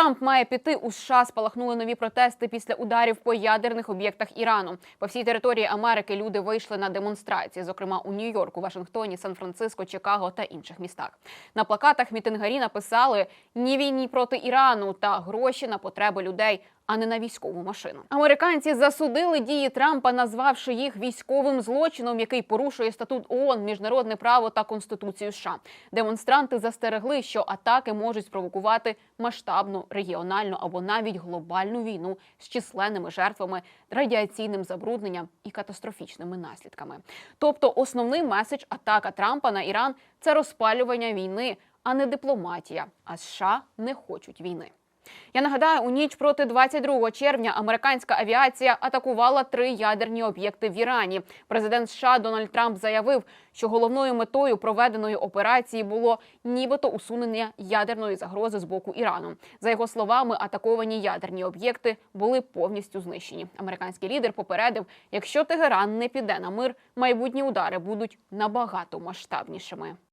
Трамп має піти у США. Спалахнули нові протести після ударів по ядерних об'єктах Ірану. По всій території Америки люди вийшли на демонстрації, зокрема у Нью-Йорку, Вашингтоні, Сан-Франциско, Чикаго та інших містах. На плакатах мітингарі написали ні війні проти Ірану та гроші на потреби людей. А не на військову машину. Американці засудили дії Трампа, назвавши їх військовим злочином, який порушує статут ООН, міжнародне право та конституцію США. Демонстранти застерегли, що атаки можуть спровокувати масштабну регіональну або навіть глобальну війну з численними жертвами, радіаційним забрудненням і катастрофічними наслідками. Тобто, основний меседж атака Трампа на Іран це розпалювання війни, а не дипломатія. А США не хочуть війни. Я нагадаю, у ніч проти 22 червня американська авіація атакувала три ядерні об'єкти в Ірані. Президент США Дональд Трамп заявив, що головною метою проведеної операції було нібито усунення ядерної загрози з боку Ірану. За його словами, атаковані ядерні об'єкти були повністю знищені. Американський лідер попередив, якщо Тегеран не піде на мир, майбутні удари будуть набагато масштабнішими.